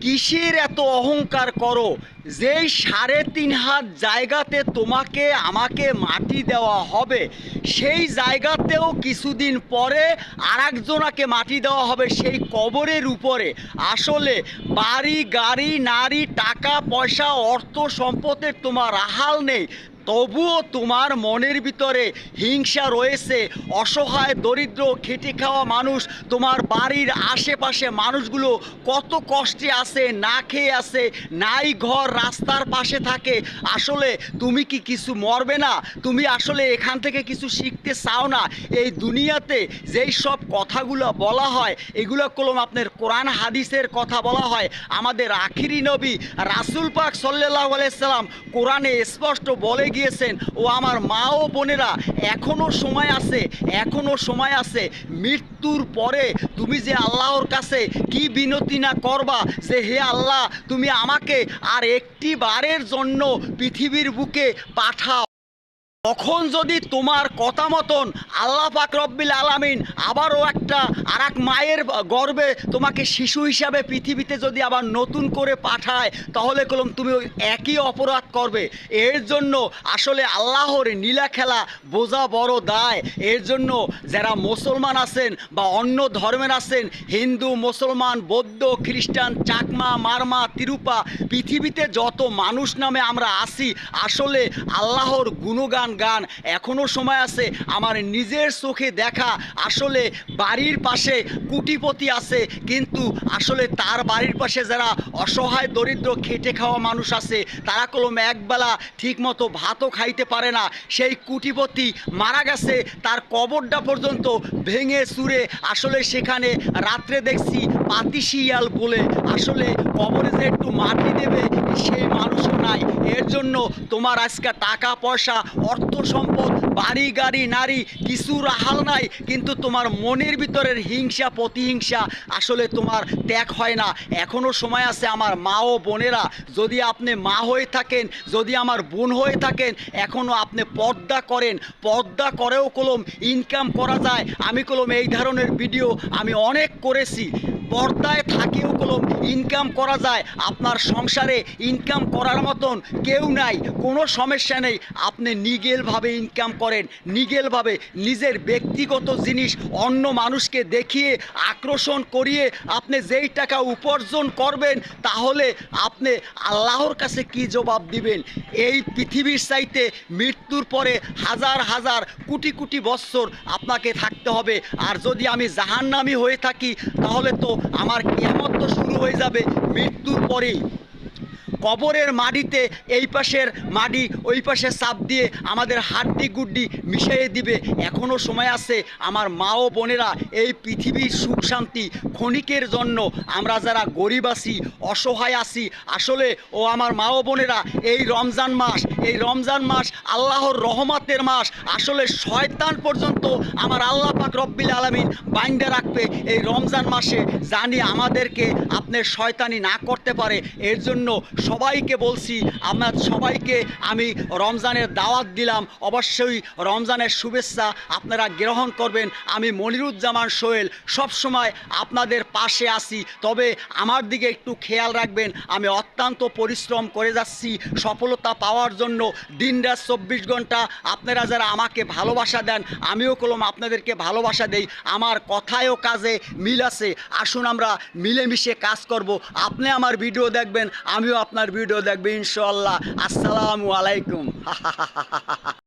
কিসের এত অহংকার করো? যেই সাড়ে তিন হাত জায়গাতে তোমাকে, আমাকে মাটি দেওয়া হবে, সেই জায়গাতেও কিছুদিন পরে আর আরেকজনাকে মাটি দেওয়া হবে সেই কবরের উপরে। আসলে বাড়ি, গাড়ি, নারী, টাকা, পয়সা, অর্থ, সম্পদের তোমার আহাল নেই। তবুও তোমার মনের ভিতরে হিংসা রয়েছে, অসহায়, দরিদ্র, খেটে খাওয়া মানুষ, তোমার বাড়ির আশেপাশে মানুষগুলো কত কষ্টে আছে, না খেয়ে আছে, নাই ঘর, রাস্তার পাশে থাকে। আসলে তুমি কি কিছু মরবে না? তুমি আসলে এখান থেকে কিছু শিখতে চাও না? এই দুনিয়াতে যেই সব কথাগুলো বলা হয়, এগুলো কলম আপনার কোরআন হাদিসের কথা বলা হয়। আমাদের আখিরি নবী রাসুল পাক সাল্লাহ আলাইসাল্লাম কোরআনে স্পষ্ট বলে গিয়েছেন। ও আমার মা ও বোনেরা এখনও সময় আছে এখনও সময় আছে। মৃত্যুর পরে তুমি যে আল্লাহর কাছে কি বিনতি না করবা, যে হে আল্লাহ, তুমি আমাকে আর একটি বারের জন্য পৃথিবীর বুকে পাঠাও। তখন যদি তোমার কথা মতন আল্লাহ পাক রব্বিল আলামিন আবারও একটা আর এক মায়ের গর্বে তোমাকে শিশু হিসাবে পৃথিবীতে যদি আবার নতুন করে পাঠায়, তাহলে কলম তুমি ওই একই অপরাধ করবে। এর জন্য আসলে আল্লাহর নীলা খেলা বোঝা বড় দায়। এর জন্য যারা মুসলমান আছেন বা অন্য ধর্মের আছেন, হিন্দু, মুসলমান, বৌদ্ধ, খ্রিস্টান, চাকমা, মারমা, তিরুপা, পৃথিবীতে যত মানুষ নামে আমরা আসি, আসলে আল্লাহর গুণগান গান এখনও সময় আছে আমার নিজের চোখে দেখা। আসলে বাড়ির পাশে কুটিপতি আছে, কিন্তু আসলে তার বাড়ির পাশে যারা অসহায়, দরিদ্র, খেটে খাওয়া মানুষ আছে, তারা কলম একবেলা ঠিকমতো ভাতও খাইতে পারে না। সেই কুটিপতি মারা গেছে, তার কবরটা পর্যন্ত ভেঙে চুরে। আসলে সেখানে রাত্রে দেখছি পাতিশিয়াল বলে। আসলে কবরে যে একটু মাটি দেবে সেই মানুষও নাই এর জন্য তোমার আজকে টাকা, পয়সা, অর্থ সম্পদ, বাড়ি, গাড়ি, নারী কিছু রাহাল নাই, কিন্তু তোমার মনের ভিতরের হিংসা, প্রতিহিংসা আসলে তোমার ত্যাগ হয় না। এখনও সময় আছে আমার মা ও বোনেরা, যদি আপনি মা হয়ে থাকেন, যদি আমার বোন হয়ে থাকেন এখনও আপনি পর্দা করেন। পর্দা করেও কলম ইনকাম করা যায়। আমি কলম এই ধরনের ভিডিও আমি অনেক করেছি। পর্দায় থাকিও কলম ইনকাম করা যায়। আপনার সংসারে ইনকাম করার মতন কেউ নাই, কোনো সমস্যা নেই। আপনি নিগেলভাবে ইনকাম করেন, নিগেলভাবে নিজের ব্যক্তিগত জিনিস অন্য মানুষকে দেখিয়ে, আকর্ষণ করিয়ে আপনি যেই টাকা উপার্জন করবেন, তাহলে আপনি আল্লাহর কাছে কি জবাব দিবেন? এই পৃথিবীর চাইতে মৃত্যুর পরে হাজার হাজার, কোটি কোটি বৎসর আপনাকে থাকতে হবে। আর যদি আমি জাহান্নামি হয়ে থাকি, তাহলে তো আমার কেমন তো শুরু হয়ে যাবে মৃত্যুর পরেই। কবরের মাটিতে এই পাশের মাটি, ওই পাশে চাপ দিয়ে আমাদের হাড্ডি গুড্ডি মিশিয়ে দিবে। এখনও সময় আছে আমার মা ও বোনেরা এই পৃথিবীর সুখ শান্তি ক্ষণিকের জন্য আমরা যারা গরিব আছি, অসহায় আছি, আসলে ও আমার মা ও বোনেরা, এই রমজান মাস, এই রমজান মাস আল্লাহর রহমতের মাস, আসলে শয়তান পর্যন্ত আমার আল্লাহ পাক রব্বিল আলমিন বাইন্দে রাখবে এই রমজান মাসে। জানি আমাদেরকে আপনার শয়তানি না করতে পারে, এর জন্য সবাইকে বলছি, আমার সবাইকে আমি রমজানের দাওয়াত দিলাম। অবশ্যই রমজানের শুভেচ্ছা আপনারা গ্রহণ করবেন। আমি মনিরুজ্জামান সোহেল, সবসময় আপনাদের পাশে আসি তবে আমার দিকে একটু খেয়াল রাখবেন, আমি অত্যন্ত পরিশ্রম করে যাচ্ছি। সফলতা পাওয়ার জন্য দিন রাত চব্বিশ ঘণ্টা আপনারা যারা আমাকে ভালোবাসা দেন, আমিও কলম আপনাদেরকে ভালোবাসা দেই। আমার কথায়ও কাজে মিল আছে। আসুন আমরা মিলেমিশে কাজ করব। আপনি আমার ভিডিও দেখবেন, আমিও আপনার ভিডিও দেখবে ইনশাল্লাহ আসসালামু আলাইকুম।